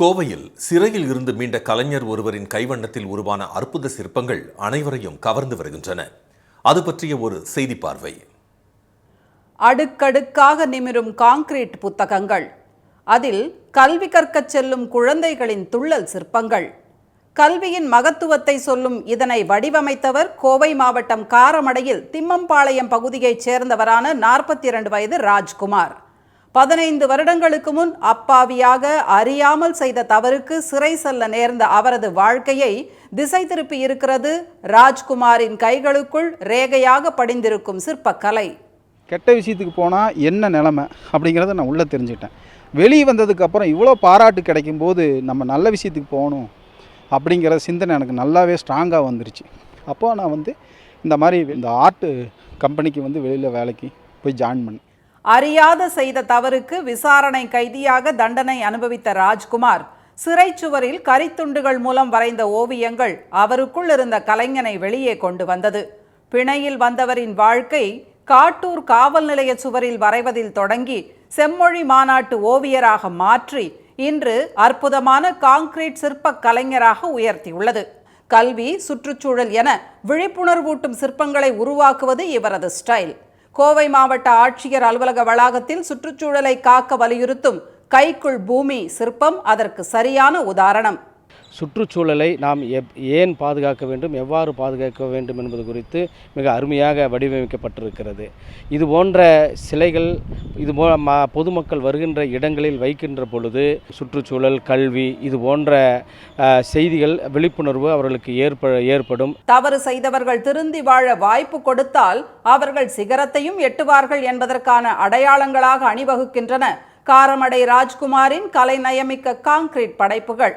கோவையில் சிறையில் இருந்து மீண்ட கலைஞர் ஒருவரின் கைவண்ணத்தில் உருவான அற்புத சிற்பங்கள் அனைவரையும் கவர்ந்து வருகின்றன. அது பற்றிய ஒரு செய்தி பார்வை. அடுக்கடுக்காக நிமிரும் காங்கிரீட் புத்தகங்கள். அதில் கல்வி கற்கச் செல்லும் குழந்தைகளின் துள்ளல் சிற்பங்கள். கல்வியின் மகத்துவத்தை சொல்லும் இதனை வடிவமைத்தவர் கோவை மாவட்டம் காரமடையில் திம்மம்பாளையம் பகுதியைச் சேர்ந்தவரான நாற்பத்தி இரண்டு வயது ராஜ்குமார். பதினைந்து வருடங்களுக்கு முன் அப்பாவியாக அறியாமல் செய்த தவறுக்கு சிறை செல்ல நேர்ந்த அவரது வாழ்க்கையை திசை திருப்பி இருக்கிறது ராஜ்குமாரின் கைகளுக்குள் ரேகையாக படிந்திருக்கும் சிற்பக்கலை. கெட்ட விஷயத்துக்கு போனால் என்ன நிலமை அப்படிங்கிறத நான் உள்ளே தெரிஞ்சுக்கிட்டேன். வெளியே வந்ததுக்கப்புறம் இவ்வளோ பாராட்டு கிடைக்கும்போது நம்ம நல்ல விஷயத்துக்கு போகணும் அப்படிங்கிற சிந்தனை எனக்கு நல்லாவே ஸ்ட்ராங்காக வந்துருச்சு. அப்போது நான் வந்து இந்த மாதிரி இந்த ஆர்ட்டு கம்பெனிக்கு வந்து வெளியில் வேலைக்கு போய் ஜாயின் பண்ணேன். அறியாத செய்த தவறுக்கு விசாரணை கைதியாக தண்டனை அனுபவித்த ராஜ்குமார் சிறைச்சுவரில் கரித்துண்டுகள் மூலம் வரைந்த ஓவியங்கள் அவருக்குள் இருந்த கலைஞனை வெளியே கொண்டு வந்தது. பிணையில் வந்தவரின் வாழ்க்கை காட்டூர் காவல் நிலைய சுவரில் வரைவதில் தொடங்கி செம்மொழி மாநாட்டு ஓவியராக மாற்றி இன்று அற்புதமான காங்கிரீட் சிற்பக் கலைஞராக உயர்த்தியுள்ளது. கல்வி சுற்றுச்சூழல் என விழிப்புணர்வூட்டும் சிற்பங்களை உருவாக்குவது இவரது ஸ்டைல். கோவை மாவட்ட ஆட்சியர் அலுவலக வளாகத்தில் சுற்றுச்சூழலை காக்க வலியுறுத்தும் கைக்குள் பூமி சிற்பம் அதற்கு சரியான உதாரணம். சுற்றுச்சூழலை நாம் எப் ஏன் பாதுகாக்க வேண்டும் எவ்வாறு பாதுகாக்க வேண்டும் என்பது குறித்து மிக அருமையாக வடிவமைக்கப்பட்டிருக்கிறது. இது போன்ற சிலைகள் இது போ பொதுமக்கள் வருகின்ற இடங்களில் வைக்கின்ற பொழுது சுற்றுச்சூழல் கல்வி இது போன்ற செய்திகள் விழிப்புணர்வு அவர்களுக்கு ஏற்ப ஏற்படும். தவறு செய்தவர்கள் திருந்தி வாழ வாய்ப்பு கொடுத்தால் அவர்கள் சிகரத்தையும் எட்டுவார்கள் என்பதற்கான அடையாளங்களாக அணிவகுக்கின்றன. காரமடை ராஜ்குமாரின் கலைநயமிக்க காங்கிரீட் படைப்புகள்.